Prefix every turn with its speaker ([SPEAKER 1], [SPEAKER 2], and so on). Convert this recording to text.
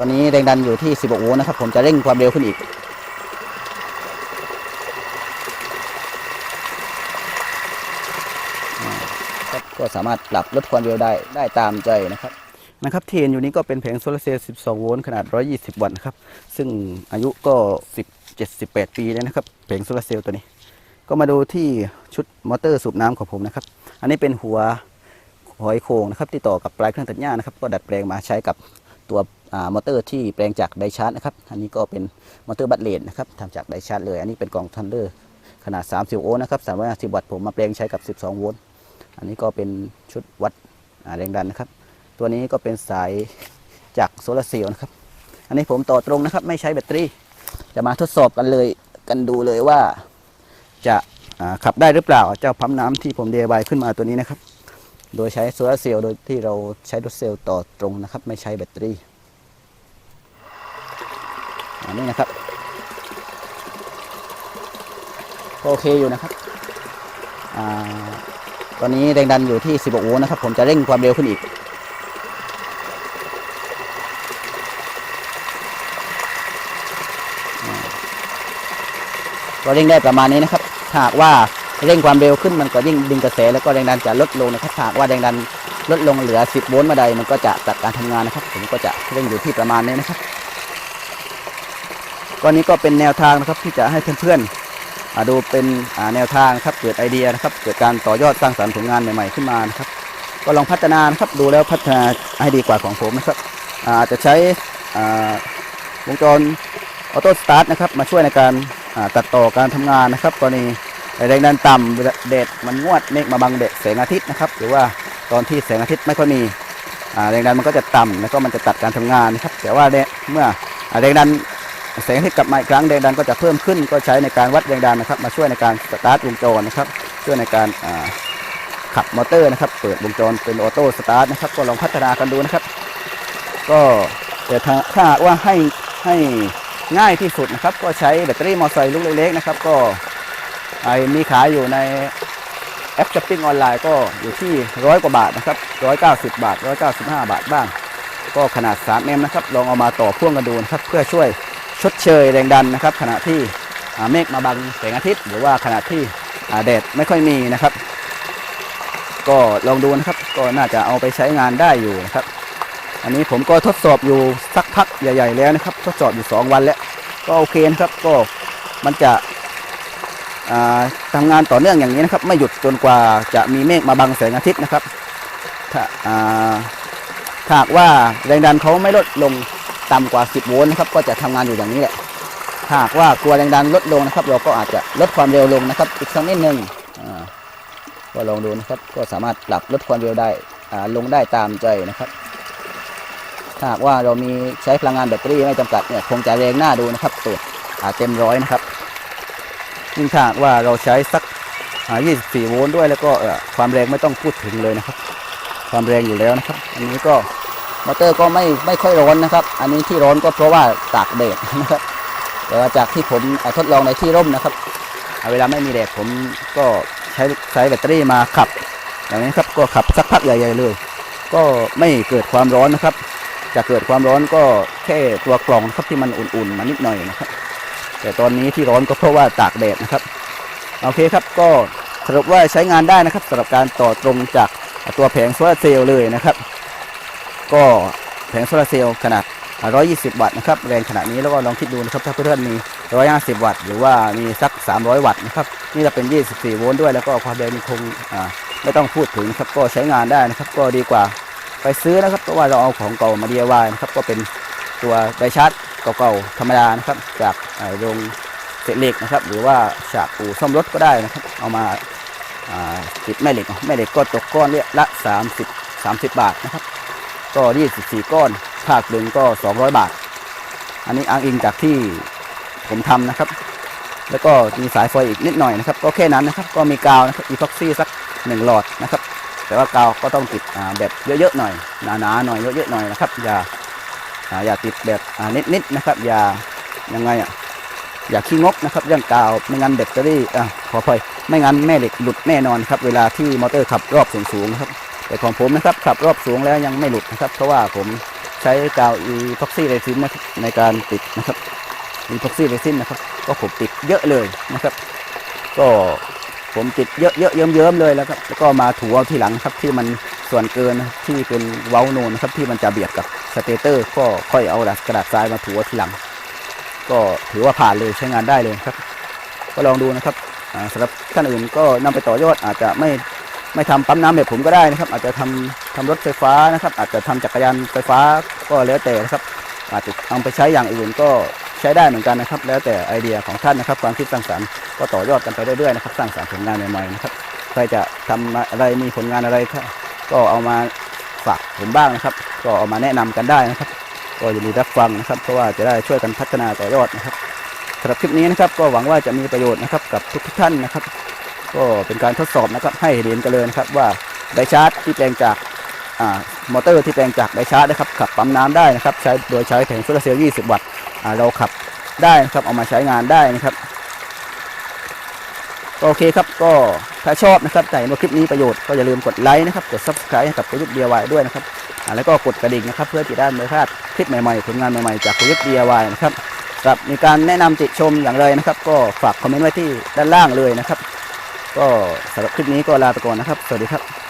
[SPEAKER 1] ตอนนี้แรงดันอยู่ที่ 16 โวลต์นะครับ ผมจะเร่งความเร็วขึ้นอีก ก็สามารถปรับลดความเร็วได้ได้ตามใจนะครับ นะครับที่เห็นอยู่นี้ก็เป็นแผงโซลาร์เซลล์ 12 โวลต์ขนาด 120 วัตต์นะครับ ซึ่งอายุก็ 10 78 ปีแล้วนะครับ แผงโซลาร์เซลล์ตัวนี้ ก็มาดูที่ชุดมอเตอร์สูบน้ำของผมนะครับ อันนี้เป็นหัวหอยโขงนะครับที่ต่อกับปลายเครื่องตัดหญ้านะครับ ก็ดัดแปลงมาใช้กับตัว มอเตอร์ที่แปลงจากไดชาร์จนะครับ อันนี้ก็เป็นมอเตอร์บัตเลนนะครับทำจากไดชาร์จเลย อันนี้เป็นกล่องทันเดอร์ขนาด 30 โวลต์นะครับ350วัตต์ผมมาแปลงใช้กับ 12 โวลต์ อันนี้ก็เป็นชุดวัดแรงดันนะครับ ตัวนี้ก็เป็นสายจากโซลาร์เซลล์นะครับ อันนี้ผมต่อตรงนะครับ ไม่ใช้แบตเตอรี่ จะมาทดสอบกันเลยกันดูเลยว่าจะขับได้หรือเปล่า เจ้าปั๊มน้ำที่ผมเดบายขึ้นมาตัวนี้นะครับ โดยใช้โซลาร์เซลล์โดยที่เราใช้รถเซลล์ต่อตรงนะครับ ไม่ใช้แบตเตอรี่ อันนี้นะครับโอเคอยู่นะครับอตอนนี้แรงดันอยู่ที่ 16 โวลต์นะครับ ผมจะเร่งความเร็วขึ้นอีกก็เร่งได้ประมาณนี้นะครับหากว่าเร่งความเร็วขึ้นมันก็ยิ่งดึงกระแสแล้วก็แรงดันจะลดลงนะครับถ้าหากว่าแรงดันลดลงเหลือ 10 โวลต์มาใดมันก็จะตัดการทำงานนะครับ ผมก็จะเร่งอยู่ที่ประมาณนี้นะครับ ก็นี้ก็เป็นแนวทางนะครับที่จะให้เพื่อนๆดูเป็นแนวทางครับเกิดไอเดียนะครับเกิดการต่อยอดสร้างสรรค์ผลงานใหม่ๆขึ้นมานะครับ ก็ลองพัฒนานครับดูแล้วพัฒนาให้ดีกว่าของผมนะครับอาจจะใช้วงจรออโต้สตาร์ทนะครับมาช่วยในการตัดต่อการทำงานนะครับ กรณีแรงดันต่ำแดดมันงวดเมฆมาบังแดดแสงอาทิตย์นะครับ หรือว่าตอนที่แสงอาทิตย์ไม่ค่อยมีแรงดันมันก็จะต่ำแล้วก็มันจะตัดการทำงานนะครับ แต่ว่าเนี่ยเมื่อแรงดัน แสงทิตย์กลับมาอีกครั้งแรงดันก็จะเพิ่มขึ้นก็ใช้ในการวัดแรงดันนะครับ มาช่วยในการสตาร์ทวงจรนะครับ ช่วยในการขับมอเตอร์นะครับ เปิดวงจรเป็นออโต้สตาร์ทนะครับ ก็ลองพัฒนากันดูนะครับ ก็แต่ถ้าว่าให้ให้ง่ายที่สุดนะครับ ก็ใช้แบตเตอรี่มอเตอร์ไซค์ลูกเล็กๆนะครับ ก็ไอมีขายอยู่ในแอปช้อปปิ้งออนไลน์ก็อยู่ที่ร้อยกว่าบาทนะครับร้อยเก้าสิบบาทร้อยเก้าสิบห้าบาทบ้าง ก็ขนาด3 m นะครับ ลองเอามาต่อพ่วงกันดูนะครับ เพื่อช่วย ชดเชยแรงดันนะครับ ขณะที่เมฆมาบังแสงอาทิตย์ หรือว่าขณะที่แดดไม่ค่อยมีนะครับ ก็ลองดูนะครับ ก็น่าจะเอาไปใช้งานได้อยู่นะครับ อันนี้ผมก็ทดสอบอยู่สักพักใหญ่ ๆ แล้วนะครับ ทดสอบอยู่ 2 วันแล้ว ก็โอเคนะครับก็มันจะอ่าทำงานต่อเนื่องอย่างนี้นะครับ ไม่หยุดจนกว่าจะมีเมฆมาบังแสงอาทิตย์นะครับ ถ้าถ้าหากว่าแรงดันเขาไม่ลดลง ต่ำกว่า 10 โวลต์นะครับ ก็จะทำงานอยู่อย่างนี้แหละ หากว่ากลัวแรงดันลดลงนะครับ เราก็อาจจะลดความเร็วลงนะครับ อีกสักนิดหนึงอ่าก็ลองดูนะครับ ก็สามารถปรับลดความเร็วได้ลงได้ตามใจนะครับหากว่าเรามีใช้พลังงานแบตเตอรี่ไม่จำกัดเนี่ยคงจะแรงหน้าดูนะครับเปิดอ่าเต็มร้อยนะครับยิ่งหากว่าเราใช้สัก 24 โวลต์ด้วยแล้วก็ความแรงไม่ต้องพูดถึงเลยนะครับ ความแรงอยู่แล้วนะครับ อันนี้ก็ มอเตอร์ก็ไม่ไม่ค่อยร้อนนะครับ อันนี้ที่ร้อนก็เพราะว่าตากแดดนะครับ แต่ว่าจากที่ผมทดลองในที่ร่มนะครับเวลาไม่มีแดดผมก็ใช้ใช้แบตเตอรี่มาขับ อย่างนี้ครับก็ขับสักพักใหญ่ๆเลย ก็ไม่เกิดความร้อนนะครับ จะเกิดความร้อนก็แค่ตัวกล่องครับที่มันอุ่นๆมานิดหน่อยนะครับ แต่ตอนนี้ที่ร้อนก็เพราะว่าตากแดดนะครับโอเคครับก็สรุปว่าใช้งานได้นะครับสำหรับการต่อตรงจากตัวแผงโซลาร์เซลล์เลยนะครับ ก็แผงโซลาร์เซลล์ขนาด 120 วัตต์นะครับแรงขนาดนี้แล้วก็ลองคิดดูนะครับถ้าเพื่อนๆมี 150 วัตต์หรือว่ามีสัก 300 วัตต์นะครับนี่จะเป็น 24 โวลต์ด้วย แล้วก็ความแรงนี่คงไม่ต้องพูดถึงนะครับก็ใช้งานได้นะครับก็ดีกว่าไปซื้อนะครับเพราะว่าเราเอาของเก่ามา DIY นะครับก็เป็นตัวไดชาร์จเก่าๆธรรมดานะครับจากโรงเศษเหล็กนะครับหรือว่าจากอู่ซ่อมรถก็ได้นะครับเอามาติดแม่เหล็กแม่เหล็กก็ตกก้อนละ 30 30 บาทนะครับ ก็ 24 ก้อนภาคหนึ่งก็ 200 บาท อันนี้อ้างอิงจากที่ผมทำนะครับ แล้วก็มีสายไฟอีกนิดหน่อยนะครับ ก็แค่นั้นนะครับ ก็มีกาวนะครับอีพ็อกซี่สักหนึ่งหลอดนะครับ แต่ว่ากาวก็ต้องติดแบบเยอะๆหน่อย หนาๆหน่อยเยอะๆหน่อยนะครับ อย่าอย่าติดแบบนิดๆนะครับ อย่ายังไงอะอย่าขี้งกนะครับเรื่องกาวไม่งั้นแบตเตอรี่อะขออภัยไม่งั้นแม่เหล็กหลุดแน่นอนครับ เวลาที่มอเตอร์ขับรอบสูงๆนะครับ แต่ของผมนะครับขับรอบสูงแล้วยังไม่หลุดนะครับ เพราะว่าผมใช้กาวอีพ็อกซี่เรซินนะครับในการติดนะครับอีพ็อกซี่เรซินนะครับ ก็ผมติดเยอะเลยนะครับ ก็ผมติดเยอะเยอะเยิ้มเยิ้มๆเลยแล้วครับแล้วก็มาถูเอาทีหลังครับที่มันส่วนเกินที่เป็นเว้านูนนะครับที่มันจะเบียดกับสเตเตอร์ ก็ค่อยเอากระดาษทรายมาถูเอาทีหลัง ก็ถือว่าผ่านเลยใช้งานได้เลยครับ ก็ลองดูนะครับสำหรับท่านอื่นก็นำไปต่อยอดอาจจะไม่ ไม่ทำปั๊มน้ำแบบผมก็ได้นะครับ อาจจะทำทำรถไฟฟ้านะครับ อาจจะทำจักรยานไฟฟ้าก็แล้วแต่นะครับ อาจจะเอาไปใช้อย่างอื่นก็ใช้ได้เหมือนกันนะครับ แล้วแต่ไอเดียของท่านนะครับ ความคิดสร้างสรรค์ก็ต่อยอดกันไปเรื่อยๆนะครับ สร้างสรรค์ผลงานใหม่ๆนะครับใครจะทำอะไรมีผลงานอะไรก็เอามาฝากผมบ้างนะครับ ก็เอามาแนะนำกันได้นะครับ ก็ยินดีรับฟังนะครับ เพราะว่าจะได้ช่วยกันพัฒนาต่อยอดนะครับสำหรับคลิปนี้นะครับ ก็หวังว่าจะมีประโยชน์นะครับกับทุกท่านนะครับ ก็เป็นการทดสอบนะครับให้เรียนกันเลยนะครับว่าไดชาร์จที่แปลงจากมอเตอร์ที่แปลงจากไดชาร์จนะครับขับปั๊มน้ำได้นะครับใช้โดยใช้แผงโซลาเซลล์ 20 วัตต์เราขับได้นะครับเอามาใช้งานได้นะครับก็โอเคครับก็ถ้าชอบนะครับแต่เห็นว่าคลิปนี้ประโยชน์ก็อย่าลืมกดไลค์นะครับกด subscribe ให้กับประยุทธ์ DIY ด้วยนะครับแล้วก็กดกระดิ่งนะครับเพื่อจะได้ไม่พลาดคลิปใหม่ๆผลงานใหม่ๆจากประยุทธ์ DIY นะครับครับมีการแนะนำติชมอย่างไรนะครับ ก็ฝากคอมเมนต์ไว้ที่ด้านล่างเลยนะครับ ก็สำหรับคลิปนี้ก็ลาไปก่อนนะครับ สวัสดีครับ